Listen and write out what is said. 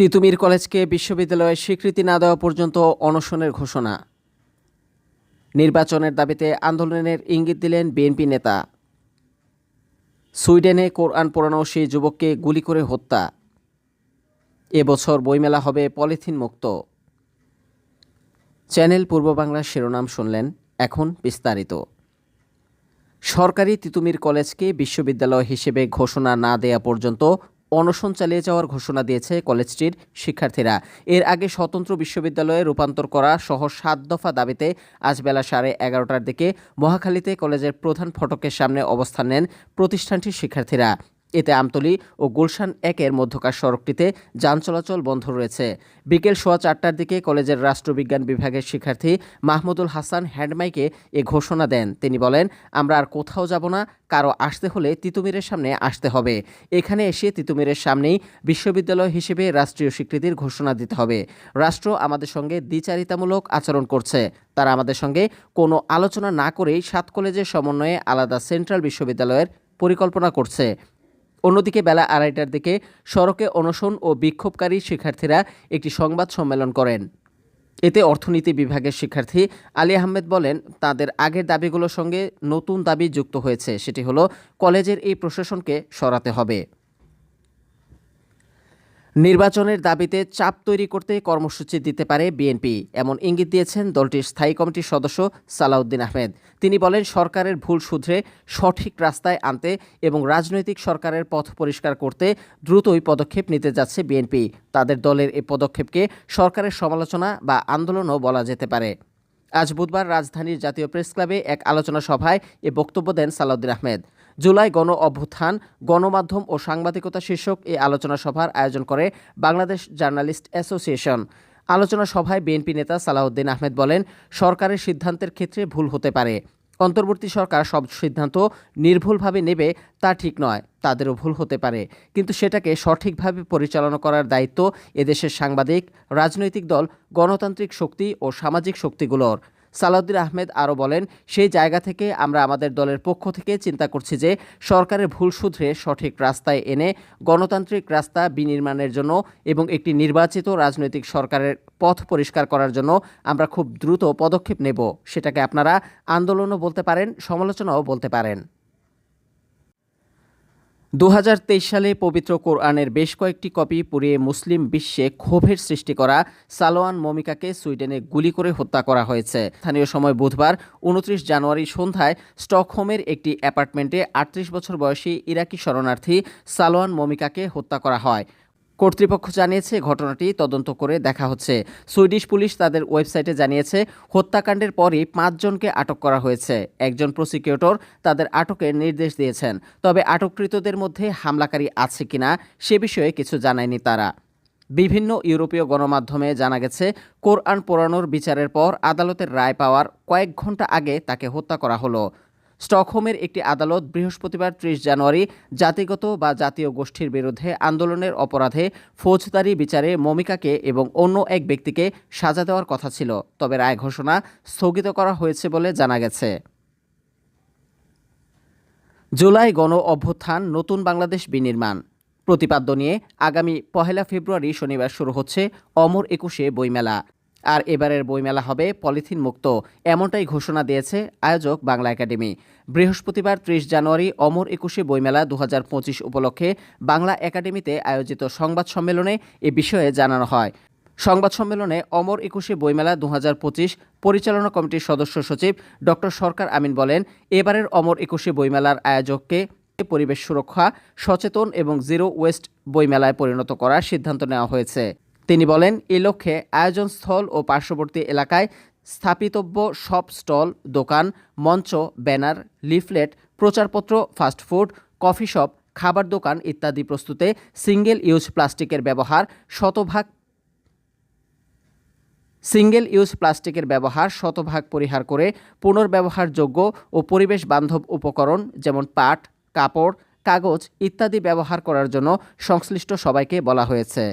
তিতুমির কলেজকে বিশ্ববিদ্যালয়ে স্বীকৃতি না দেওয়া পর্যন্ত অনশনের ঘোষণা। নির্বাচনের দাবিতে আন্দোলনের ইঙ্গিত দিলেন বিএনপি নেতা। সুইডেনে কোরআন পোড়ানো সেই যুবককে গুলি করে হত্যা। এবছর বইমেলা হবে পলিথিন মুক্ত চ্যানেল পূর্ব বাংলার শিরোনাম শুনলেন এখন বিস্তারিত। সরকারি তিতুমির কলেজকে বিশ্ববিদ্যালয় হিসেবে ঘোষণা না দেয়া পর্যন্ত অনশন চালিয়ে যাওয়ার ঘোষণা দিয়েছে কলেজটির শিক্ষার্থীরা। এর আগে স্বতন্ত্র বিশ্ববিদ্যালয়ে রূপান্তর করা সহ সাত দফা দাবিতে আজ বেলা সাড়ে এগারোটার দিকে মহাখালীতে কলেজের প্রধান ফটকের সামনে অবস্থান নেন প্রতিষ্ঠানটির শিক্ষার্থীরা। এতে আমতলী ও গুলশান একের মধ্যকার সড়কটিতে যান চলাচল বন্ধ রয়েছে। বিকেল সোয়া চারটার দিকে কলেজের রাষ্ট্রবিজ্ঞান বিভাগের শিক্ষার্থী মাহমুদুল হাসান হ্যান্ডমাইকে এ ঘোষণা দেন। তিনি বলেন, আমরা আর কোথাও যাব না, কারও আসতে হলে তিতুমিরের সামনে আসতে হবে। এখানে এসে তিতুমিরের সামনেই বিশ্ববিদ্যালয় হিসেবে রাষ্ট্রীয় স্বীকৃতির ঘোষণা দিতে হবে। রাষ্ট্র আমাদের সঙ্গে দ্বিচারিতামূলক আচরণ করছে। তারা আমাদের সঙ্গে কোনো আলোচনা না করেই সাত কলেজের সমন্বয়ে আলাদা সেন্ট্রাল বিশ্ববিদ্যালয়ের পরিকল্পনা করছে। অন্যদিকে বেলা আড়াইটার দিকে সড়কে অনশন ও বিক্ষোভকারী শিক্ষার্থীরা একটি সংবাদ সম্মেলন করেন। এতে অর্থনীতি বিভাগের শিক্ষার্থী আলী আহমেদ বলেন, তাদের আগের দাবিগুলোর সঙ্গে নতুন দাবি যুক্ত হয়েছে, সেটি হলো কলেজের এই প্রশাসনকে সরাতে হবে। নির্বাচনের দাবিতে চাপ তৈরি করতে কর্মসূচি দিতে পারে বিএনপি। এমন ইঙ্গিত দিয়েছেন দলটির স্থায়ী কমিটির সদস্য সালাউদ্দিন আহমেদ। তিনি বলেন, সরকারের ভুল শুধরে সঠিক রাস্তায় আনতে এবং রাজনৈতিক সরকারের পথ পরিষ্কার করতে দ্রুতই পদক্ষেপ নিতে যাচ্ছে বিএনপি। তাদের দলের এই পদক্ষেপকে সরকারের সমালোচনা বা আন্দোলনও বলা যেতে পারে। আজ বুধবার রাজধানীর জাতীয় প্রেস ক্লাবে এক আলোচনা সভায় এ বক্তব্য দেন সালাউদ্দিন আহমেদ। জুলাই গণ অভ্যুত্থান, গণমাধ্যম ও সাংবাদিকতা শীর্ষক এই আলোচনা সভার আয়োজন করে বাংলাদেশ জার্নালিস্ট অ্যাসোসিয়েশন। আলোচনা সভায় বিএনপি নেতা সালাউদ্দিন আহমেদ বলেন, সরকারের সিদ্ধান্তের ক্ষেত্রে ভুল হতে পারে। অন্তর্বর্তী সরকার সব সিদ্ধান্ত নির্ভুলভাবে নেবে তা ঠিক নয়, তাদেরও ভুল হতে পারে। কিন্তু সেটাকে সঠিকভাবে পরিচালনা করার দায়িত্ব এদেশের সাংবাদিক, রাজনৈতিক দল, গণতান্ত্রিক শক্তি ও সামাজিক শক্তিগুলোর। সালাউদ্দিন আহমেদ আরও বলেন, সেই জায়গা থেকে আমরা আমাদের দলের পক্ষ থেকে চিন্তা করছি যে সরকারের ভুল শুধরে সঠিক রাস্তায় এনে গণতান্ত্রিক রাস্তা বিনির্মাণের জন্য এবং একটি নির্বাচিত রাজনৈতিক সরকারের পথ পরিষ্কার করার জন্য আমরা খুব দ্রুত পদক্ষেপ নেব। সেটাকে আপনারা আন্দোলনও বলতে পারেন, সমালোচনাও বলতে পারেন। দু হাজার তেইশ সালে পবিত্র কোরআনের বেশ কয়েকটি কপি পুড়িয়ে মুসলিম বিশ্বে ক্ষোভের সৃষ্টি করা সালোয়ান মমিকাকে সুইডেনে গুলি করে হত্যা করা হয়েছে। স্থানীয় সময় বুধবার উনত্রিশ জানুয়ারি সন্ধ্যায় স্টকহোমের একটি অ্যাপার্টমেন্টে আটত্রিশ বছর বয়সী ইরাকি শরণার্থী সালোয়ান মমিকাকে হত্যা করা হয়। কর্তৃপক্ষ জানিয়েছে, ঘটনাটি তদন্ত করে দেখা হচ্ছে। সুইডিশ পুলিশ তাদের ওয়েবসাইটে জানিয়েছে, হত্যাকাণ্ডের পরই পাঁচজনকে আটক করা হয়েছে। একজন প্রসিকিউটর তাদের আটকের নির্দেশ দিয়েছেন। তবে আটককৃতদের মধ্যে হামলাকারী আছে কিনা, সে বিষয়ে কিছু জানায়নি তারা। বিভিন্ন ইউরোপীয় গণমাধ্যমে জানা গেছে, কোরআন পোড়ানোর বিচারের পর আদালতের রায় পাওয়ার কয়েক ঘণ্টা আগে তাকে হত্যা করা হলো। স্টকহোমের একটি আদালত বৃহস্পতিবার ত্রিশ জানুয়ারি জাতিগত বা জাতীয় গোষ্ঠীর বিরুদ্ধে আন্দোলনের অপরাধে ফৌজদারি বিচারে মমিকাকে এবং অন্য এক ব্যক্তিকে সাজা দেওয়ার কথা ছিল। তবে রায় ঘোষণা স্থগিত করা হয়েছে বলে জানা গেছে। জুলাই গণ অভ্যুত্থান, নতুন বাংলাদেশ বিনির্মাণ। প্রতিপাদ্য নিয়ে আগামী পহেলা ফেব্রুয়ারি শনিবার শুরু হচ্ছে অমর একুশে বইমেলা। আর এবারের বইমেলা হবে পলিথিন মুক্ত এমনটাই ঘোষণা দিয়েছে আয়োজক বাংলা একাডেমি। বৃহস্পতিবার ত্রিশ জানুয়ারি অমর একুশে বইমেলা দু হাজার পঁচিশ উপলক্ষে বাংলা একাডেমিতে আয়োজিত সংবাদ সম্মেলনে এ বিষয়ে জানানো হয়। সংবাদ সম্মেলনে অমর একুশে বইমেলা দু হাজার পঁচিশ পরিচালনা কমিটির সদস্য সচিব ডক্টর সরকার আমিন বলেন, এবারের অমর একুশে বইমেলার আয়োজককে পরিবেশ সুরক্ষা, সচেতন এবং জিরো ওয়েস্ট বইমেলায় পরিণত করার সিদ্ধান্ত নেওয়া হয়েছে। তিনি বলেন, এ লক্ষ্যে আয়োজনস্থল ও পার্শ্ববর্তী এলাকায় স্থাপিতব্য সব স্টল, দোকান, মঞ্চ, ব্যানার, লিফলেট, প্রচারপত্র ফাস্টফুড কফি শপ, খাবার দোকান ইত্যাদি প্রস্তুতে সিঙ্গেল ইউজ প্লাস্টিকের ব্যবহার শতভাগ সিঙ্গেল ইউজ প্লাস্টিকের ব্যবহার শতভাগ পরিহার করে পুনর্ব্যবহারযোগ্য ও পরিবেশ বান্ধব উপকরণ যেমন পাট, কাপড়, কাগজ ইত্যাদি ব্যবহার করার জন্য সংশ্লিষ্ট সবাইকে বলা হয়েছে।